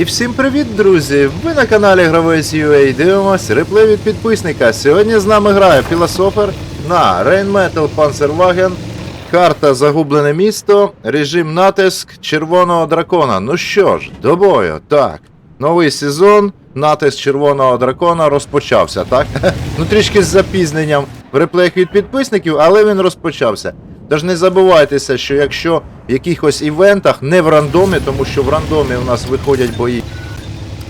І всім привіт, друзі! Ви на каналі Гравець UA дивимось реплей від підписника. Сьогодні з нами грає філософер на Rain Metal Panzerwagen, карта Загублене місто, режим натиск Червоного дракона. Ну що ж, до бою. Так, новий сезон, натиск Червоного дракона розпочався, так? ну трішки з запізненням в реплеях від підписників, але він розпочався. Тож не забувайтеся, що якщо в якихось івентах, не в рандомі, тому що в рандомі у нас виходять бої,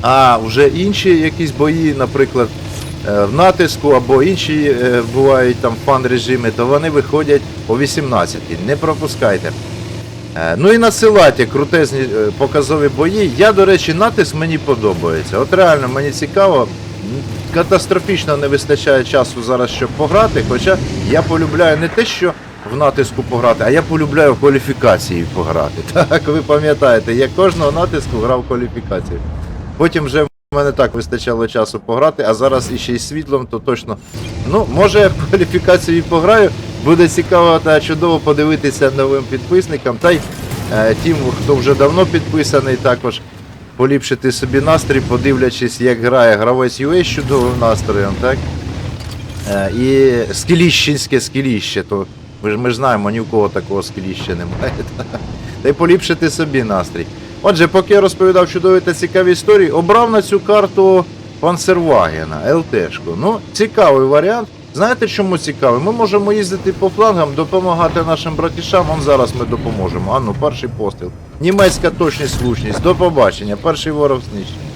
а вже інші якісь бої, наприклад, е, в натиску або інші е, бувають там фан-режими, то вони виходять о 18 Не пропускайте. Е, Ну і насилайте крутезні показові бої. Я, до речі, натиск мені подобається. От реально мені цікаво. Катастрофічно не вистачає часу зараз, щоб пограти. Хоча я полюбляю не те, що в натиску пограти, а я полюбляю в кваліфікації пограти. Так, ви пам'ятаєте, я кожного натиску грав в кваліфікацію. Потім вже в мене так вистачало часу пограти, а зараз іще й світлом, то точно. Ну, може я в кваліфікацію пограю. Буде цікаво та чудово подивитися новим підписникам. Та й е, тим, хто вже давно підписаний, також поліпшити собі настрій, подивлячись, як грає гравець UA з чудовим настроєм, так? Е, і скіліщинське скіліще, то ми ж, ми ж знаємо, ні в кого такого скіліща немає. Та й поліпшити собі настрій. Отже, поки я розповідав чудові та цікаві історії, обрав на цю карту Панцервагена, ЛТшку. Ну, цікавий варіант. Знаєте, чому цікавий? Ми можемо їздити по флангам, допомагати нашим братішам. Вон зараз ми допоможемо. А ну, перший постріл. Німецька точність, влучність. До побачення. Перший ворог знищений.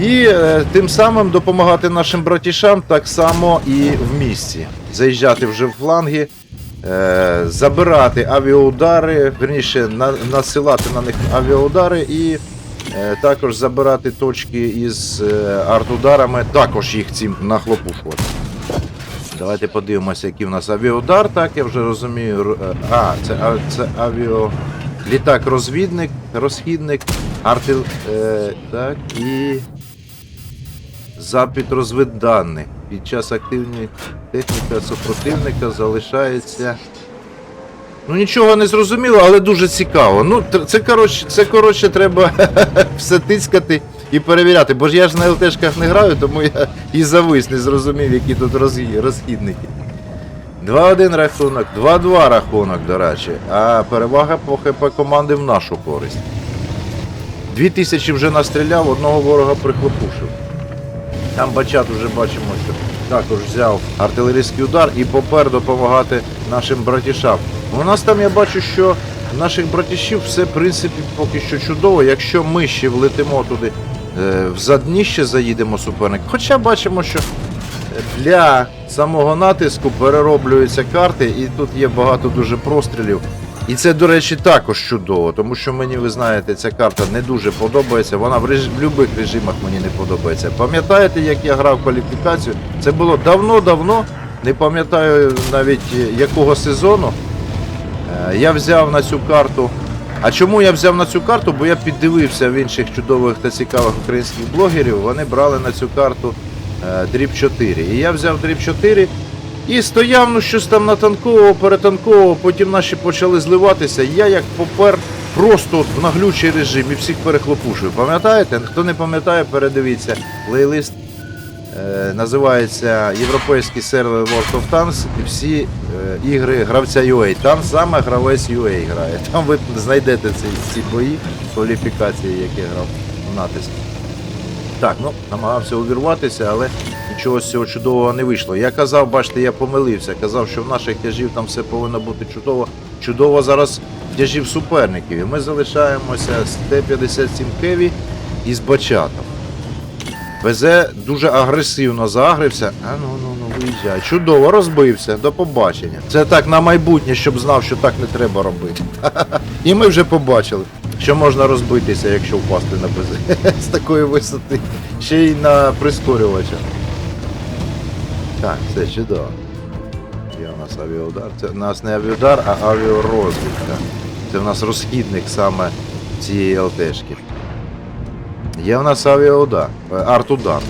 І е, тим самим допомагати нашим братішам так само і в місті. Заїжджати вже в фланги, е, забирати авіаудари, верніше на, насилати на них авіаудари і е, також забирати точки із е, артударами, також їх цим нахлопушувати. Давайте подивимося, який в нас авіаудар, так я вже розумію. Е, А, це, а, це авіо. Літак-розвідник, розхідник, артил. Е, так, і. Запит розвідданих. Під час активної техніка супротивника залишається. Ну нічого не зрозуміло, але дуже цікаво. Ну, це коротше, це коротше треба все тискати і перевіряти. Бо ж я ж на ЛТшках не граю, тому я і завис, не зрозумів, які тут розхідники. 2-1 рахунок, 2-2 рахунок, до речі. А перевага по ХП команди в нашу користь. 2000 вже настріляв, одного ворога прихлопушив. Там бачат вже бачимо, що також взяв артилерійський удар і попер допомагати нашим братішам. У нас там я бачу, що наших братішів все в принципі поки що чудово. Якщо ми ще влетимо туди е, в задніще заїдемо суперник. Хоча бачимо, що для самого натиску перероблюються карти, і тут є багато дуже прострілів. І це, до речі, також чудово, тому що мені, ви знаєте, ця карта не дуже подобається. Вона в, реж... в будь-яких режимах мені не подобається. Пам'ятаєте, як я грав кваліфікацію? Це було давно-давно, не пам'ятаю навіть е, якого сезону. Е, Я взяв на цю карту. А чому я взяв на цю карту? Бо я піддивився в інших чудових та цікавих українських блогерів. Вони брали на цю карту е, дріб 4. І я взяв дріб 4 і стояв, ну щось там натанковував, перетанковував, потім наші почали зливатися. Я як попер просто в наглючий режим і всіх перехлопушив. Пам'ятаєте? Хто не пам'ятає, передивіться. Плейлист е, називається Європейський сервер World of Tanks і всі е, ігри гравця UA. Там саме гравець UA грає. Там ви знайдете ці, ці бої, кваліфікації, які грав в натиск. Так, ну намагався увірватися, але з цього чудового не вийшло. Я казав, бачите, я помилився. Казав, що в наших тяжів там все повинно бути чудово. Чудово зараз тяжів суперників. І ми залишаємося з Т-57 Хеві і з Бачатом. Везе дуже агресивно загрився. А ну ну ну виїжджай. Чудово, розбився. До побачення. Це так на майбутнє, щоб знав, що так не треба робити. І ми вже побачили, що можна розбитися, якщо впасти на БЗ з такої висоти. Ще й на прискорювача. Так, все чудово. Є у нас авіаудар. Це у нас не авіаудар, а авіарозвідка. Це в нас розхідник саме цієї ЛТшки. Є в нас авіаудар. е, Артудар.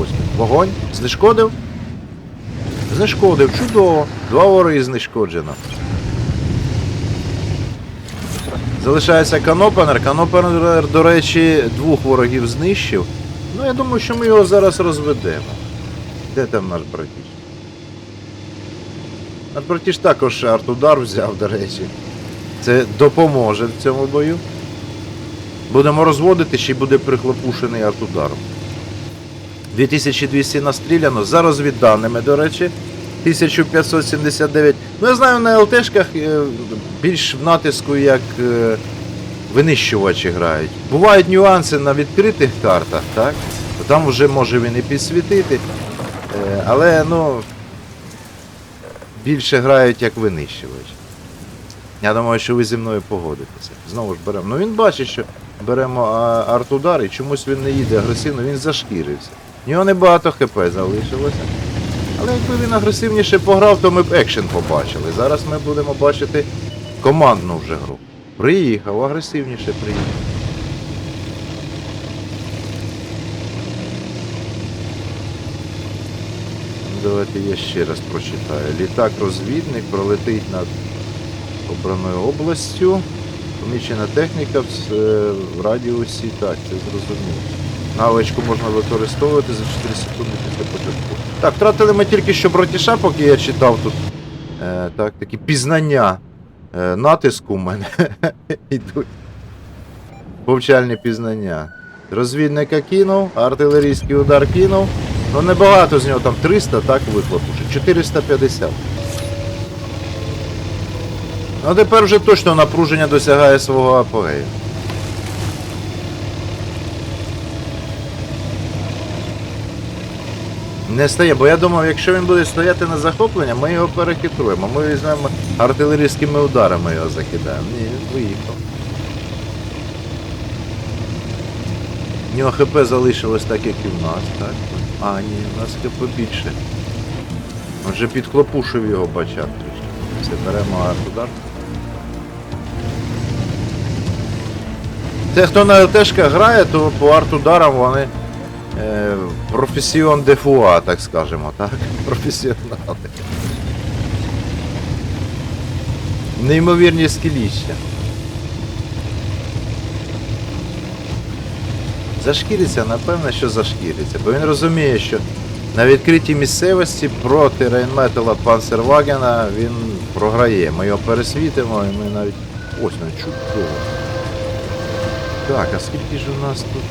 Ось. Вогонь. Знешкодив? Знешкодив, чудово. Два вори знешкоджено. Залишається Канопенер. Канопенер, до речі, двох ворогів знищив. Ну, я думаю, що ми його зараз розведемо. Де там наш братіш? Наш братіш також артудар взяв, до речі. Це допоможе в цьому бою. Будемо розводити, ще й буде прихлопушений артударом. 2200 настріляно, за розвідданими, до речі. 1579. Ну, я знаю, на ЛТшках е, більш в натиску як е, винищувачі грають. Бувають нюанси на відкритих картах, так? Там вже може він і підсвітити. Е, Але ну. Більше грають як винищувач. Я думаю, що ви зі мною погодитеся. Знову ж беремо. Ну він бачить, що беремо арт-удар і чомусь він не їде агресивно, він зашкірився. В нього небагато ХП залишилося. Але якби він агресивніше пограв, то ми б екшен побачили. Зараз ми будемо бачити командну вже гру. Приїхав, агресивніше приїхав. Давайте я ще раз прочитаю. Літак-розвідник пролетить над обраною областю. Помічена техніка е, в радіусі. Так, це зрозуміло. Навичку можна використовувати за 4 секунди після початку. Так, втратили ми тільки що братіша, поки я читав тут. Е, так, такі пізнання е, натиску в мене йдуть. Повчальні пізнання. Розвідника кинув, артилерійський удар кинув. Ну небагато з нього там 300, так вихлоп уже. 450. Ну тепер вже точно напруження досягає свого апогею. Не стає, бо я думав, якщо він буде стояти на захоплення, ми його перехитруємо. Ми візьмемо артилерійськими ударами його закидаємо. Ні, виїхав. У нього ХП залишилось так, як і в нас, так? А, ні, у нас ХП більше. Він вже підхлопушив його бачак трішки. Все, беремо арт-удар. Те, хто на ЛТшках грає, то по арт-ударам вони е, професіон де фуа, так скажемо, так? Професіонали. Неймовірні скіліща. Зашкіриться, напевно, що зашкіриться, бо він розуміє, що на відкритій місцевості проти Рейнметала Панцервагена він програє. Ми його пересвітимо і ми навіть. Ось ну чудово. Так, а скільки ж у нас тут?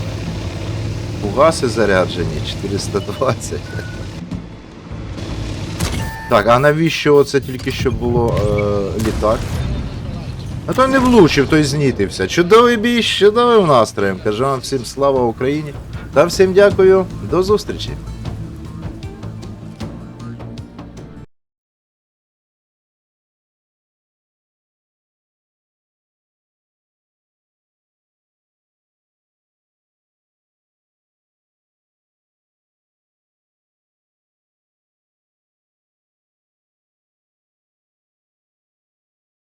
Фугаси заряджені 420. Так, а навіщо оце тільки що було е, літак? А то не влучив, той знітився. Чудовий бій, з чудовим настроєм. Кажу вам всім слава Україні. Та всім дякую, до зустрічі.